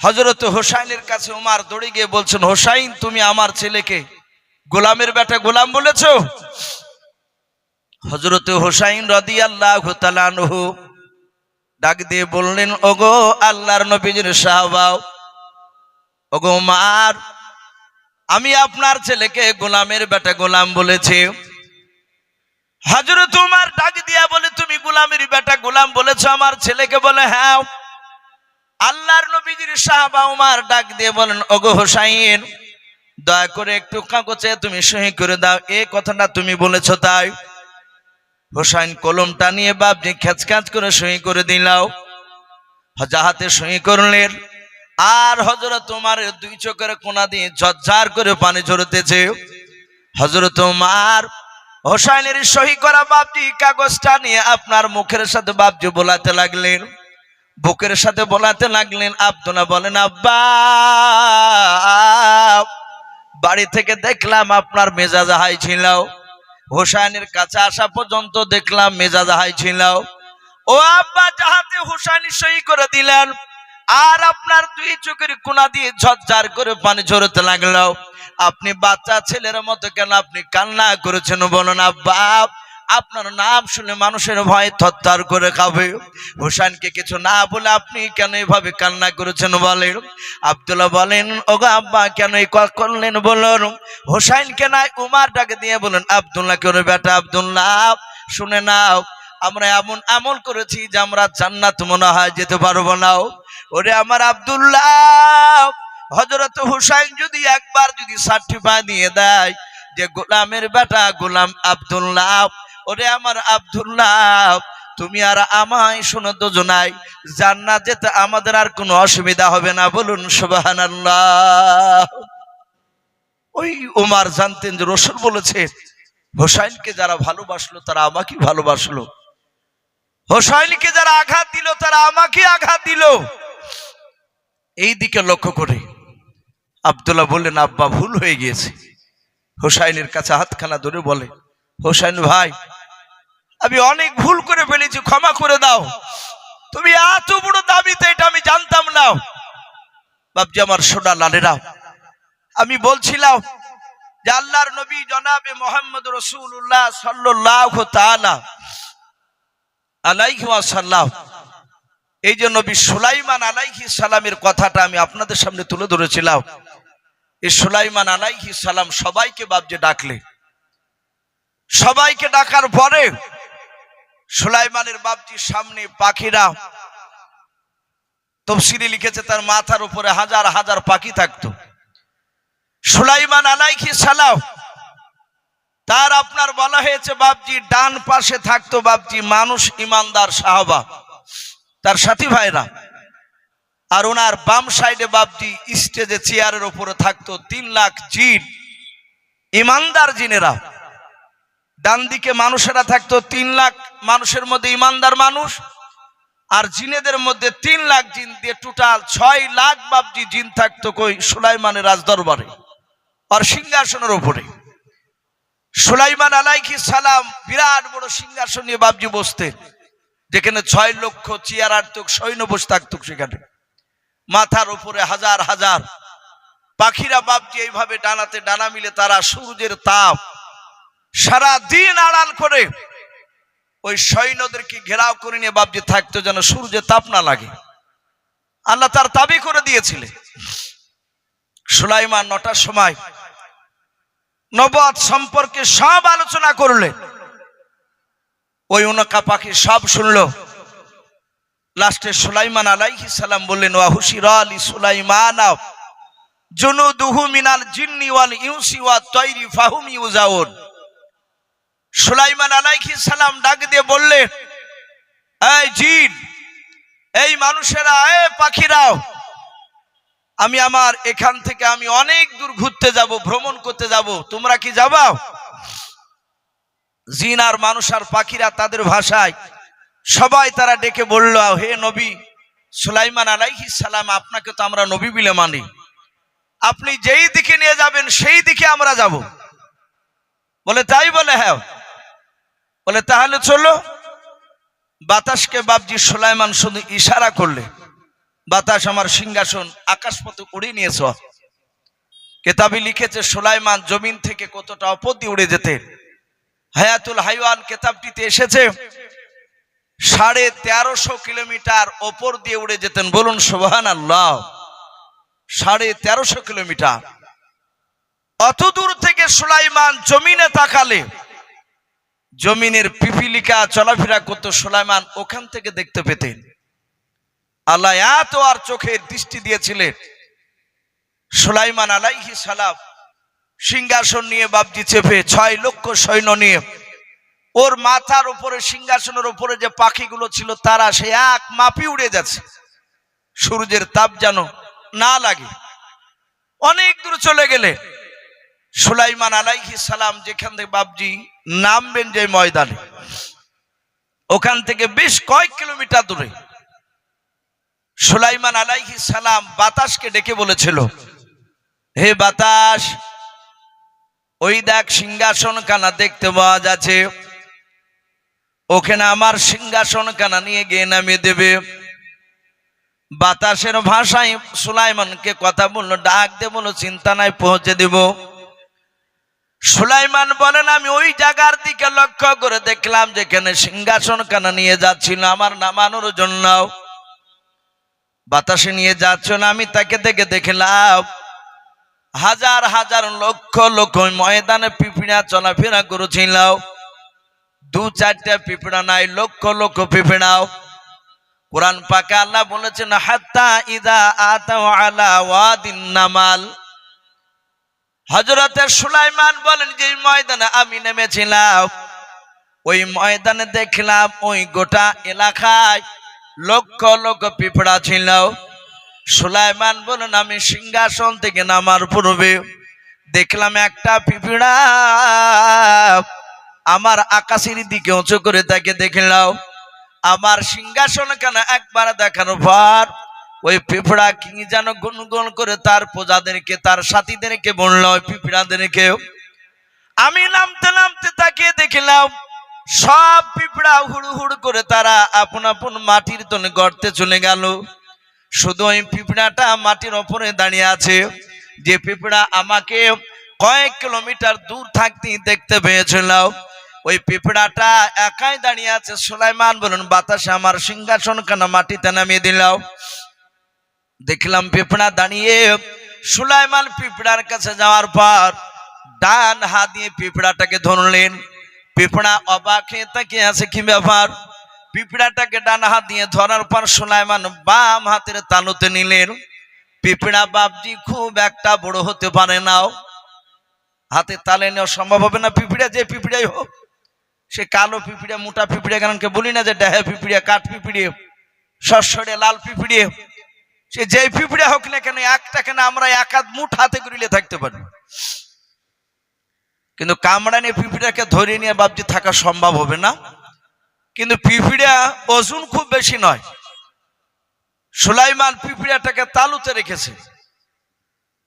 হজরত হোসাইনের কাছে উমার দৌড়ে গিয়ে বলছেন, হোসাইন, তুমি আমার ছেলেকে গোলামের বেটা গোলাম বলেছ? হজরত হোসাইন রদি আল্লাহ ডাক দিয়ে বললেন, ওগো আল্লাহর নবীজির সাহবাও, ওগো মার আমি আপনার ছেলেকে গোলামের বেটা গোলাম বলেছি। হজরত উমার ডাক দিয়া বলে, তুমি গোলামের বেটা গোলাম বলেছ, আমার ছেলেকে বলে হ্যাঁ আল্লাহর নবীজির সাহাবা উমার ডাক দিয়ে বলেন, ওগো হোসাইন, দয়া করে একটু কাগজে তুমি সহি করে দাও। এই কথাটা তুমি বলেছ তাই? হোসাইন কলমটা নিয়ে খ্যাচ খ্যাচ করে সহি করে দিলাও যাহাতে সহি করলেন। আর হজরত তোমার দুই চোখের কোনা দিয়ে ঝরঝার করে পানি ঝরতেছে। হজরত তোমার হোসাইনের সহি করা বাপজি কাগজটা নিয়ে আপনার মুখের সাথে বাপজি বোলাতে লাগলেন। বুকের সাথে বলাতে লাগলেন আব্দুল্লাহ বলেন, আব্বা, বাড়ি থেকে দেখলাম আপনার মেজাজ হাই ছিল। হোসাইনের কাছে আসা পর্যন্ত দেখলাম মেজাজ হাই ছিল। ও আব্বা, যাহাতে হোসাইনি সই করে দিলেন, আর আপনার দুই চোখের কোনা দিয়ে ঝরঝার করে পানি ঝরতে লাগল। আপনি বাচ্চা ছেলের মতো কেন আপনি কান্না করেছেন বলুন, আব্বা? আপনার নাম শুনে মানুষের ভয় থরথর করে খাবে। হোসাইনকে কিছু না বলে আপনি কেন এভাবে কান্না করেছেন বলেন? আব্দুল্লাহ বলেন, ওগো আব্বা, কেন এই করলেন বলুন? হোসাইনকে নাই উমার ডাকে দিয়ে বলেন, আব্দুল্লাহ কেন বেটা আব্দুল্লাহ? শুনে নাও, আমরা এমন আমল করেছি যে আমরা জান্নাত মনে হয় যেতে পারব না। ওরে আমার আব্দুল্লাহ হজরত হুসাইন যদি একবার যদি সার্টিফাই দিয়ে দেয় যে গোলামের বেটা গোলাম আব্দুল্লাহ ওরে আমার আব্দুল্লাহ, তুমি আর আমায় শোনো দুজনাই জান্নাত যেতে আমাদের আর কোনো অসুবিধা হবে না, বলুন সুবহানাল্লাহ। ওই ওমার জানতেন যে রসুল বলেছে, হোসাইনকে যারা ভালোবাসলো তারা আমাকে ভালোবাসলো। হোসাইনকে যারা আঘাত দিল তারা আমাকে আঘাত দিল। এই দিকে লক্ষ্য করে আব্দুল্লাহ বললেন, আব্বা, ভুল হয়ে গিয়েছে। হোসাইনের কাছে হাতখানা ধরে বলে হোসাইন ভাই, আমি অনেক ভুল করে ফেলেছি, ক্ষমা করে দাও। তুমি এত বড় দাবিতে এটা আমি জানতাম না। বাবজি আমার সোনা লালেরা, আমি বলছিলাম যে আল্লাহর নবী জনাবে মোহাম্মদ রসুল্লাহ সাল্লাহ তালা আলাইহি ওয়াসাল্লাম। এই যে নবী সুলাইমান আলাইহি সালামের কথাটা আমি আপনাদের সামনে তুলে ধরেছিলাম। এই সুলাইমান আলাইহি সালাম সবাইকে বাবজে ডাকলে। সবাইকে ডাকার পরে সুলাইমানের বাপজির সামনে পাখিরা তফসিলি লিখেছে, তার মাথার উপরে হাজার হাজার পাখি থাকতো। সুলাইমান আলাইহি সালাম, তার আপনার বলা হয়েছে, বাপজি ডান পাশে থাকতো, বাপজি মানুষ, ইমানদার, সাহাবা, তার সাথী ভাইরা। আর ওনার বাম সাইডে বাপজি স্টেজে, চেয়ারের উপরে থাকতো, তিন লাখ জিন। ইমানদার জিনেরা। ডান দিকে মানুষেরা থাকতো তিন লাখ মানুষের মধ্যে ইমানদার মানুষ, আর জিনেদের মধ্যে তিন লাখ জিন দিয়ে টোটাল ছয় লাখ বাপজি জিন থাকতো কই সুলাইমানের রাজদরবারে আর সিংহাসনের উপরে সুলাইমান আলাইকি সালাম বিরাট বড় সিংহাসন নিয়ে বাবজি বসতেন, যেখানে ছয় লক্ষ চেয়ার আর্তক সৈন্য বসে থাকতো সেখানে। মাথার উপরে হাজার হাজার পাখিরা বাবজি এইভাবে ডানাতে ডানা মিলে তারা সূর্যের তাপ সারা দিন আড়াল করে ওই সৈন্যদেরকে ঘেরাও করে নিয়ে বাবজি থাকতো যেন সূর্যের তাপ না লাগে। আল্লাহ তার দাবি করে দিয়েছিলেন সুলাইমান নটার সময় নবদ সম্পর্কে সব আলোচনা করলেন ওই উনকা পাখি সব শুনলো। লাস্টে সুলাইমান আলাইহি সালাম বললেন ওয়াহুশির আলী সুলাইমান জুনুদুহু মিনাল জিন্নি ওয়াল ইউসি ওয়া তৈরি ফাহুম ইউজাউন। সুলাইমান আলাইহি সালাম ডাক দিয়ে বললেন, এই জিন, এই মানুষেরা, এ পাখিরাও, আমি আমার এখান থেকে আমি অনেক দূর ঘুরতে যাব, ভ্রমণ করতে যাব, তোমরা কি যাবা? জিন আর মানুষ আর পাখিরা তাদের ভাষায় সবাই তারা ডেকে বলল, হে নবী, সুলাইমান আলাইহি সালাম, আপনাকে তো আমরা নবী বিলে মানি। আপনি যেই দিকে নিয়ে যাবেন, সেই দিকে আমরা যাব। বলে, তাই বলে হ্যাঁ বলে, তাহলে চলো। বাতাসকে বাবজি সোলাইমান শুধু ইশারা করলে, বাতাস আমার সিংহাসন আকাশ পথে উড়িয়ে নিয়েছ কেতাবি লিখেছে, সোলাইমান জমিন থেকে কতটা অপর দিয়ে উড়ে যেতেন হায়াতুল হাইওয়ান কেতাবটিতে এসেছে, সাড়ে তেরোশো কিলোমিটার ওপর দিয়ে উড়ে যেতেন। বলুন সোহান আল্লাহ সাড়ে তেরোশো কিলোমিটার। অত দূর থেকে সুলাইমান জমিনে তাকালে জমিনের পিপিলিকা, চলাফেরা করত সোলাইমান, ওখান থেকে দেখতে পেতেন। আল্লাহ এত আর চোখের দৃষ্টি দিয়েছিলেন। সোলাইমান আলাইহি সালাম সিংহাসন নিয়ে বাবজি চেপে ছয় লক্ষ সৈন্য নিয়ে ওর মাথার উপরে, সিংহাসনের উপরে যে পাখিগুলো ছিল, তারা সে এক মাপি উড়ে যাচ্ছে। সূর্যের তাপ যেন না লাগে। অনেক দূর চলে গেলে। সুলাইমান আলাইহি সালাম যেখান থেকে বাবজি নামবেন যে ময়দানে। ওখান থেকে বেশ কয়েক কিলোমিটার দূরে। সুলাইমান আলাইহি সালাম বাতাসকে ডেকে বলেছিল, হে বাতাস, ওই দেখ সিংহাসন কানা দেখতে পাওয়া যাচ্ছে। ওখানে আমার সিংহাসন কানা নিয়ে গিয়ে নামিয়ে দেবে। বাতাসের ভাষায় সুলাইমানকে কথা বলল, ডাক দে বলো চিন্তা নাই, পৌঁছে দেব। সুলাইমান বলেন, আমি ওই জায়গার দিকে লক্ষ্য করে দেখলাম যেখানে সিংহাসন কানা নিয়ে যাচ্ছিল, আমার নামানোর জন্য বাতাসে নিয়ে যাচ্ছ না, আমি তাকে দেখে দেখলাম হাজার হাজার লক্ষ লক্ষ ময়দানে পিঁপড়া চলাফেরা করেছিল। দু চারটা পিঁপড়া নাই, লক্ষ লক্ষ পিঁপড়াও। কোরআন পাকে আল্লাহ বলেছেন, হাত্তা ইদা আতাও আলা ওয়াদিন নামাল। হজরতের সুলাইমান বলেন যে ময়দানে আমি নেমেছিলাম। ওই ময়দানে দেখলাম ওই গোটা এলাকায় লক্ষ লক্ষ পিঁপড়া ছিল। সুলাইমান বলেন, আমি সিংহাসন থেকে নামার পূর্বে দেখলাম একটা পিঁপড়া। আমার আকাশের দিকে উঁচু করে তাকে দেখলাম। আমার সিংহাসন কেন একবার দেখানোর পর ওই পিঁপড়া কি যেন গুনগুন করে তার প্রজাদেরকে, তার সাথীদেরকে বলল, ওই পিঁপড়াদেরকে আমি নামতে নামতে তাকে দেখলাম, সব পিঁপড়া হুড় হুড় করে তারা আপন আপন মাটির তনে গর্তে চলে গেল। শুধু ওই পিঁপড়াটা মাটির ওপরে দাঁড়িয়ে আছে। যে পিঁপড়া আমাকে কয়েক কিলোমিটার দূর থাকতেই দেখতে পেয়েছিল। ওই পিঁপড়াটা একাই দাঁড়িয়ে আছে। সুলাইমান বলুন, বাতাসে আমার সিংহাসন কেন মাটিতে নামিয়ে দিলাম দেখলাম পিঁপড়া দাঁড়িয়ে। সুলাইমান পিঁপড়ার কাছে যাওয়ার পর ডান হাত দিয়ে পিঁপড়াটাকে ধরলেন। পিঁপড়া অবাক হয়ে তাকিয়ে আছে, কি ব্যাপার? পিঁপড়াটাকে ডান হাত দিয়ে ধরার পর সুলাইমান বাম হাতের তালুতে নিলেন। পিঁপড়া বাপজি খুব একটা বড় হতে পারে নাও হাতে তালে নেওয়া সম্ভব হবে না পিঁপড়া যে পিঁপড়াই হোক। সে কালো পিঁপড়ে মোটা পিঁপড়ে কারণকে বলি না যে ডেহে পিঁপড়ে কাঠ পিঁপড়ে সরসরে লাল পিঁপড়ে সে যেই পিঁপড়ে হোক না কেন একটা কেন আমরা এক হাত মুঠ হাতে করিলে থাকতে পারি। কিন্তু কামড়ানি পিঁপড়াকে ধরে নিয়ে বাবজি থাকা সম্ভব হবে না। কিন্তু পিঁপড়া ওজন খুব বেশি নয়। সুলাইমান পিঁপড়াটাকে তালুতে রেখেছে।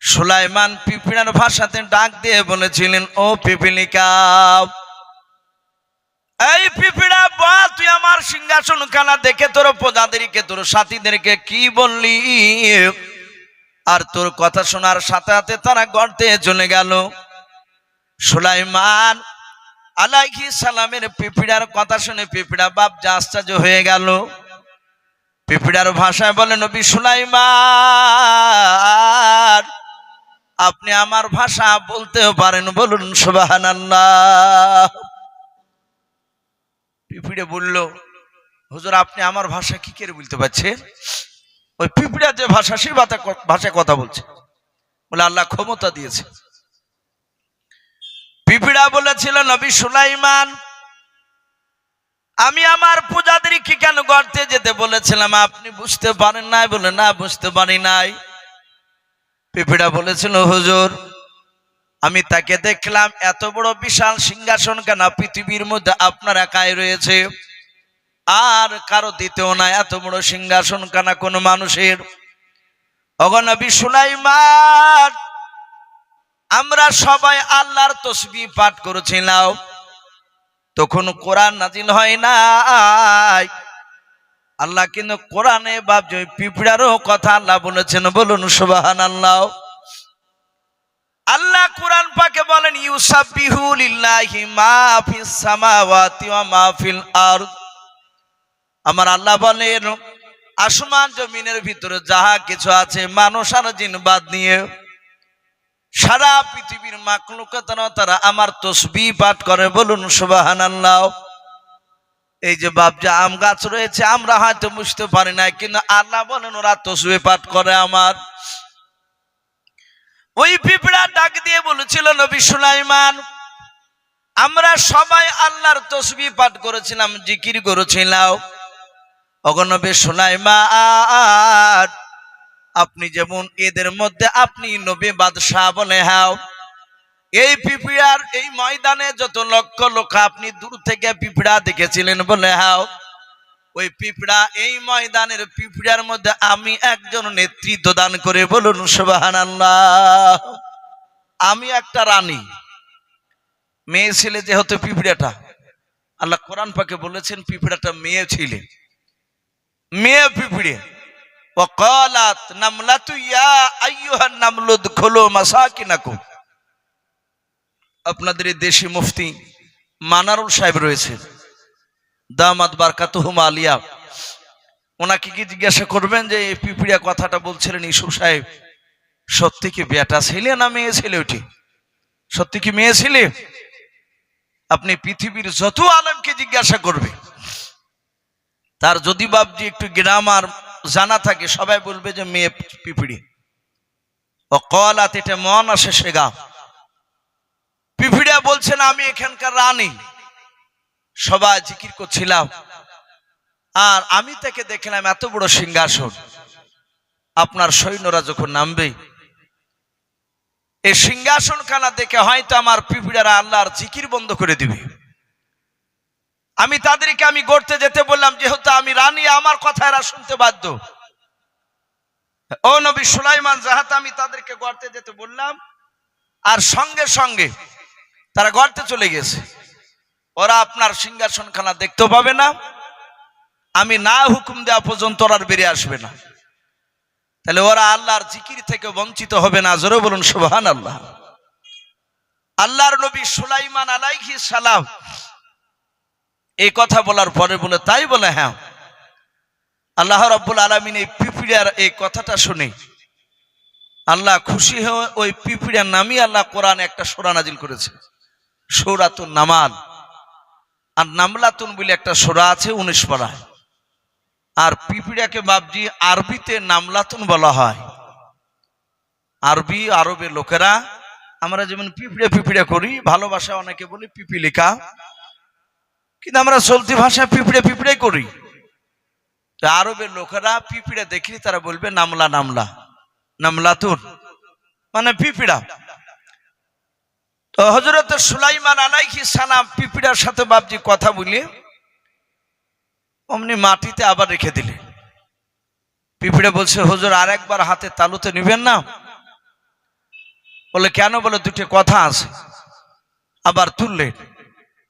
সুলাইমান পিঁপড়ার ভাষাতে ডাক দিয়ে বলেছিলেন, ও পিপিলিকা এই পিপিড়া বা তুই আমার সিংহাসন খানা দেখে তোর প্রজাদেরকে, তোর সাথীদেরকে কি বললি? আর তোর কথা শোনার সাথে সাথে তারা গর্তে চলে গেল। সুলাইমান আলাইহি সালামের পিপিড়ার কথা শুনে পিপিড়া বাপ যা আশ্চর্য হয়ে গেল। পিপিড়ার ভাষায় বলে, নবী সুলাইমান, আপনি আমার ভাষা বলতেও পারেন, বলুন সুবহানাল্লাহ। পিঁপড়ে বলল, হুজুর, আপনি আমার ভাষা কি করে বলতে পারছেন? ওই পিঁপড়া যে ভাষা সেই ভাষায় কথা বলছে। বলে, আল্লাহ ক্ষমতা দিয়েছে। পিঁপড়া বলেছিল, নবী সুলাইমান, আমি আমার পূজাদের কি কেন গর্তে যেতে বলেছিলাম? আপনি বুঝতে পারেন নাই? বলে, না, বুঝতে পারি নাই। পিঁপড়া বলেছিল, হুজুর আমি তাকে দেখলাম, এত বড় বিশাল সিংহাসন কেন পৃথিবীর মধ্যে আপনার একাই রয়েছে? আর কারও দিতেও না, এত বড় সিংহাসন কানা কোনো মানুষের? অগনবী সুলাইমান, আমরা সবাই আল্লাহর তসবি পাঠ করেছিলাম। তখন কোরআন নাজিল হয় না আল্লাহ কিন্তু কোরআনে ওই পিঁপড়ারও কথা আল্লাহ বলেছেন, বলুন সুবাহান আল্লাহ আল্লাহ কোরআন পাকে বলেন ইউসাবিহু লিল্লাহি মা ফিস সামাওয়াতি ওয়া মা ফিল আরদ। আমার আল্লাহ বলেন, আসমান জমিনের ভিতরে যাহা কিছু আছে, মানুষ আর জিন বাদ নিয়ে সারা পৃথিবীর মাকলুকাতনা তারা আমার তসবি পাঠ করে। বলুন সুবাহান আল্লাহ এই যে বাপজা আম গাছ রয়েছে, আমরা হয়তো বুঝতে পারি না কিন্তু আল্লাহ বলেন, ওরা তসবি পাঠ করে আমার। ওই পিঁপড়া ডাক দিয়ে বলেছিল, নবী সুলাইমান, আমরা সবাই আল্লাহর তসবি পাঠ করেছিলাম, জিকির করেছিলাম। অগনবী সুলাইমান, আপনি যেমন এদের মধ্যে আপনি নবী বাদশাহ বলে হাও। এই পিঁপড়ার এই ময়দানে যত লক্ষ লোক আপনি দূর থেকে পিঁপড়া দেখেছিলেন বলে হাও। ওই পিঁপড়া এই ময়দানের পিঁপড়ার মধ্যে আমি একজন নেতৃত্ব দান করে বলুন সুবাহান আমি একটা রানী মেয়ে ছেলে যেহেতু পিঁপড়াটা আল্লাহ কোরআন পাকে বলেছেন পিঁপড়াটা মেয়ে ছিলে মেয়ে পিঁপড়ে وقالت نملة يا أيها النمل ادخلوا مساكنكم আপনাদের এই দেশি মুফতি মানারুল সাহেব রয়েছে দামাত বারকাতুহুম আলিয়া। ওনাকে কি জিজ্ঞাসা করবেন যে, এই পিপিড়িয়া কথাটা বলছিলেন ইসুফ সাহেব, সত্যি কি বেটা ছেলে না মেয়ে ছেলে ওটি? সত্যি কি মেয়ে ছেলে? আপনি পৃথিবীর যত আলমকে জিজ্ঞাসা করবে তার যদি বাবজি একটু গ্রামার জানা থাকে, সবাই বলবে যে মেয়ে পিপিড়ি। ও কলাত এটা মন আসে সে সেগা পিপিড়িয়া বলছেন, আমি এখানকার রানী। সবাই জিকির করছিলাম। আর আমি তাকে দেখলাম এত বড় সিংহাসন। আপনার সৈন্যরা যখন নামবে এই সিংহাসন খানা দেখে হয়তো আমার পিপিড়ারা আল্লাহর জিকির বন্ধ করে দিবে। আমি তাদেরকে আমি গড়তে যেতে বললাম, যেহেতু আমি রানী, আমার কথা এরা শুনতে বাধ্য। ও নবী সুলাইমান, যাহাতে আমি তাদেরকে গড়তে যেতে বললাম, আর সঙ্গে সঙ্গে তারা গড়তে চলে গেছে। ওরা আপনার সিংহাসন খানা দেখতেও পাবে না। আমি না হুকুম দেওয়া পর্যন্ত ওরা বেরিয়ে আসবে না। তাহলে ওরা আল্লাহর জিকির থেকে বঞ্চিত হবে না। জোরে বলুন সুবহান আল্লাহ আল্লাহর নবী সুলাইমান আলাইহি সালাম এই কথা বলার পরে বলে, তাই বলে হ্যাঁ। আল্লাহ রব্বুল আলমিন এই পিপিড়ার এই কথাটা শুনে আল্লাহ খুশি হয়ে ওই পিপিড়ার নামই আল্লাহ কোরআন একটা সোরা নাজিল করেছে। সৌরাতুন নামাল। আর নামলাতুন বলে একটা সোরা আছে উনিশ পাড়ায়। আর পিপিড়াকে বাবজি আরবিতে নামলাতুন বলা হয়। আরবি, আরবের লোকেরা, আমরা যেমন পিপিড়ে পিপিড়ে করি, ভালোবাসা অনেকে বলি পিপিলিকা কিন্তু আমরা চলতি ভাষা পিঁপড়ে পিঁপড়ে করি। তো আরবের লোকেরা পিঁপড়ে দেখলি তারা বলবে, নামলা নামলা। নামলাতুন মানে পিঁপড়া। তো হজরত সুলাইমান আলাইহি সালাম পিঁপড়ার সাথে বাবজি কথা বলি অমনি মাটিতে আবার রেখে দিলে পিঁপড়ে বলছে, হজুর আর একবার হাতে তালুতে নিবেন না? বলে, কেন? বলে, দুটো কথা আছে। আবার তুললেন।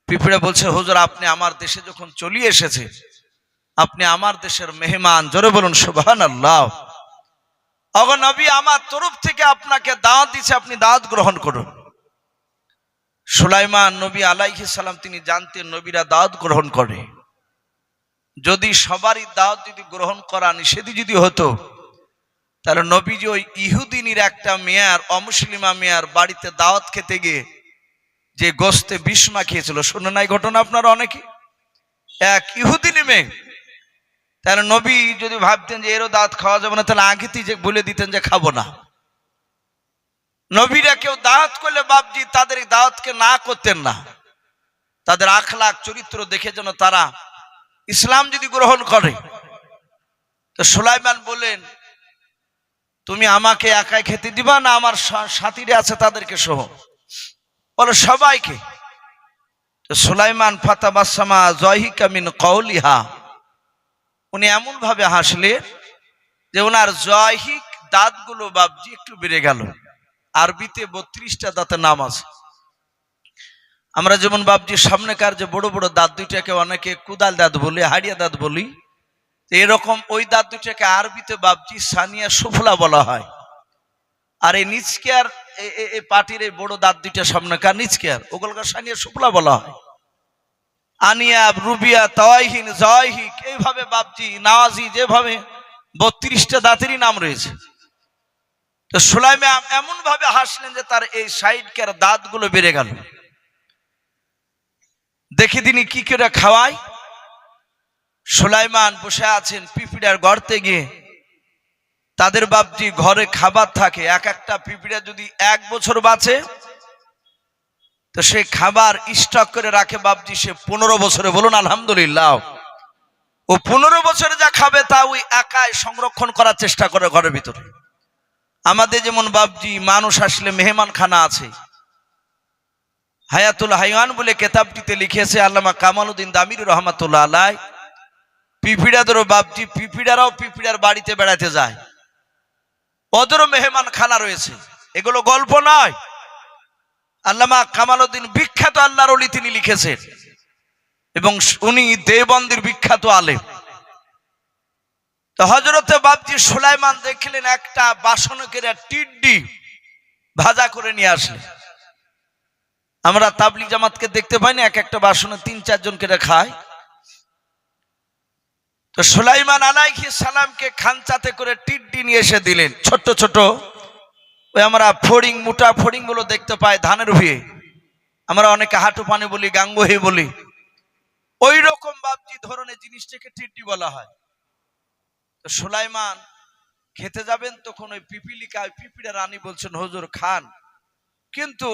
পিঁপড়ে বলছে, হুজুর, আপনি আমার দেশে যখন চলিয়ে এসেছে, আপনি আমার দেশের মেহমান, জোরে বলুন সুবহান আল্লাহ নবী, আমার তরফ থেকে আপনাকে দাওয়াত দিচ্ছে আপনি দাওয়াত গ্রহণ করুন। সুলাইমান নবী আলাইহি সালাম তিনি জানতেন নবীরা দাওয়াত গ্রহণ করে। যদি সবারই দাওয়াত যদি গ্রহণ করা নিষেধই যদি হতো, তাহলে নবীজি ওই ইহুদিনীর একটা মেয়ার, অমুসলিমা মেয়ার বাড়িতে দাওয়াত খেতে গিয়ে যে গোস্তে বিষ মাখিয়েছিল, শুনে নাই ঘটনা আপনারা অনেকে? এক ইহুদিনী মেয়ে। তাহলে নবী যদি ভাবতেন যে এরও দাঁত খাওয়া যাবে না, তাহলে আগেতেই যে বলে দিতেন যে খাব না। নবীরা কেউ দাওয়াত করলে বাপজি তাদের দাওয়াতকে না করতেন না। তাদের আখলাখ, চরিত্র দেখে যেন তারা ইসলাম যদি গ্রহণ করে। তো সুলাইমান বলেন তুমি আমাকে একাই খেতে দিবা না, আমার সাথীরা আছে তাদেরকে সহ? বলো, সবাইকে। সুলাইমান ফাতাবাসামা জহিকা মিন কৌলিহা উনি এমন ভাবে হাসলেন যে ওনার জয়হিক দাঁতগুলো বাবজি একটু বেড়ে গেল। আরবিতে বত্রিশটা দাঁতের নাম আছে। আমরা যেমন বাবজি সামনেকার যে বড় বড় দাঁত দুইটাকে অনেকে কুদাল দাঁত বলি, হাড়িয়া দাঁত বলি এরকম ওই দাঁত দুটাকে আরবিতে বাবজি সানিয়া সুফলা বলা হয়। আর এই নিচকেয়ার এই পাটির এই বড় দাঁত দুইটা সামনেকার নিচকেয়ার, ওগুলোকে সানিয়া সুফলা বলা হয়। আনিয়াব রুবিয়া তয়হিন জয়হিক এইভাবে বাবজি নাওয়াজি যেভাবে বত্রিশটা দাঁতেরই নাম রয়েছে। তো সুলাইমে এমন ভাবে হাসলেন যে তার এই সাইডকার দাঁতগুলো বেড়ে গেল। দেখে তিনি কি করে খাওয়ায়? সুলাইমান বসে আছেন পিপিড়ার গর্তে গিয়ে। তাদের বাপজি ঘরে খাবার থাকে, এক একটা পিপিড়া যদি এক বছর বাঁচে, তো সে খাবার স্টক করে রাখে বাপজি সে পনেরো বছরে। বলুন, আলহামদুলিল্লাহ। ও পনেরো বছরে যা খাবে, তা ওই একাই সংরক্ষণ করার চেষ্টা করে ঘরের ভিতরে। আমাদের যেমন বাপজি, মানুষ আসলে মেহমান খানা আছে। হায়াতুল হাইওয়ান বলে কেতাবটিতে লিখেছে, আল্লামা কামালউদ্দিন দামির রহমাতুল্লাহ আলাই পিপিড়াদেরও বাপজি, পিপিড়ারাও পিপিড়ার বাড়িতে বেড়াতে যায়। ওদেরও মেহমান খানা রয়েছে। এগুলো গল্প নয়। আল্লামা কামালউদ্দিন বিখ্যাত আল্লাহর অলি তিনি লিখেছেন। এবং উনি দেবন্দির বিখ্যাত আলেম। তো হজরতে বাপজি সুলাইমান দেখলেন একটা বাসনকের টিড্ডি ভাজা করে নিয়ে আসলেন। আমরা তাবলিক জামাতকে দেখতে পাই না এক একটা বাসনে তিন চারজন কেটে খায়। তো সুলাইমান আলাইহি সালামকে খানচাতে করে টিড্ডি নিয়ে এসে দিলেন। ছোট্ট ছোট ওই আমরা ফড়িং, মোটা ফড়িংগুলো দেখতে পাই ধানের ভুয়ে আমরা অনেকে হাঁটু পানি বলি, গাঙ্গহি বলি। ওই রকম বাপজি ধরনের জিনিসটাকে টিড্ডি বলা হয়। তো সুলাইমান, খেতে যাবেন তখন ওই পিপিলিকা, ওই পিপিড়া রানী বলছেন, হজুর, খান। কিন্তু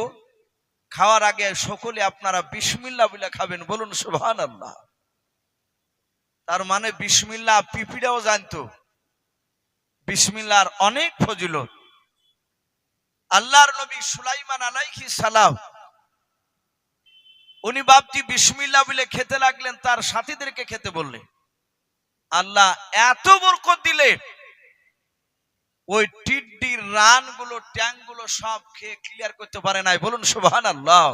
খাওয়ার আগে সকলে আপনারা বিসমিল্লা বলে খাবেন, বলুন সুবহান আল্লাহ তার মানে বিসমিল্লা পিপিড়াও জানতো, বিসমিল্লার অনেক ফজিলত। আল্লাহর নবী সুলাইমান আলাইহি সালাম, উনি বাপজি বিসমিল্লা বলে খেতে লাগলেন, তার সাথীদেরকে খেতে বললেন। আল্লাহ এত বরকত দিলে ওই টিড্ডির রানগুলো গুলো ট্যাংগুলো সব খেয়ে ক্লিয়ার করতে পারে নাই। বলুন সুবহান আল্লাহ